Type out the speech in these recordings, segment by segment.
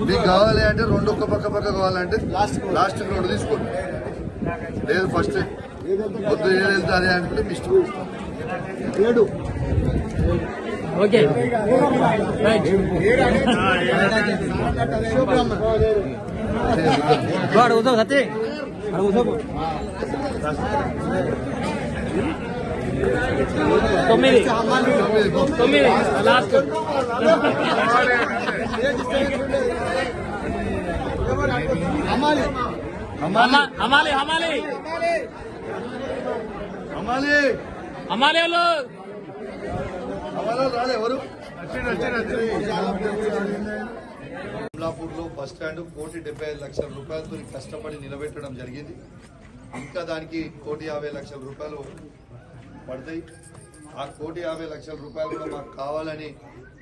మీకు కావాలి అంటే రెండు ఒక్క పక్క పక్క కావాలంటే లాస్ట్ రెండు తీసుకోండి. లేదు ఫస్ట్ పొద్దు ఏడు వెళ్తే అదే అనుకుంటే మీ ఇష్టం. ఏడు. ఓకే. కూర్చో సత్య. కూర్చో. తొమ్మిది. తొమ్మిది, లాస్ట్. అమ్మాలి అమ్మాలి అమ్మాలి అమ్మాలి అమ్మాలి అమ్మాలి వాళ్ళు. అమ్మాలి రాలే ఎవరు? అమలాపూర్లో బస్ స్టాండ్ కోటి డెబ్బై ఐదు లక్షల రూపాయలతో కష్టపడి నిలబెట్టడం జరిగింది. ఇంకా దానికి కోటి యాభై లక్షల రూపాయలు పడతాయి. ఆ కోటి యాభై లక్షల రూపాయలు కూడా మాకు కావాలని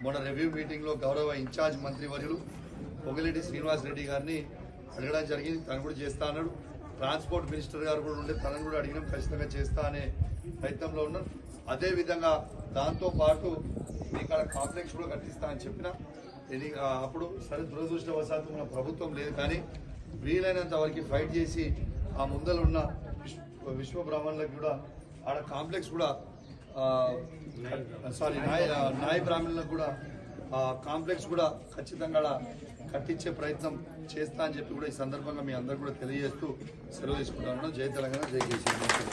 మొన్న రివ్యూ మీటింగ్లో గౌరవ ఇన్ఛార్జ్ మంత్రి వర్యులు పొగిరెడ్డి శ్రీనివాస్ రెడ్డి గారిని అడగడం జరిగింది. తను కూడా చేస్తా అన్నాడు. ట్రాన్స్పోర్ట్ మినిస్టర్ గారు కూడా ఉండే తనను కూడా అడిగినాం. ఖచ్చితంగా చేస్తా అనే ప్రయత్నంలో ఉన్నారు అదేవిధంగా దాంతోపాటు దాంతో పాటు ఇక్కడ కాంప్లెక్స్ కూడా కట్టిస్తా అని చెప్పిన అప్పుడు సరే దురదృష్టవశాత్తు మన ప్రభుత్వం లేదు కానీ వీలైనంత వరకు ఫైట్ చేసి ఆ ముందర ఉన్న విశ్వ బ్రాహ్మణులకు కూడా ఆడ కాంప్లెక్స్ కూడా సారీ నాయ నాయ బ్రాహ్మణులకు కూడా కాంప్లెక్స్ కూడా ఖచ్చితంగా కట్టించే ప్రయత్నం చేస్తా అని చెప్పి కూడా ఈ సందర్భంగా మీ అందరు కూడా తెలియజేస్తూ సెలవు తీసుకుంటాను. జై తెలంగాణ జై కేసీఆర్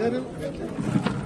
Thank you.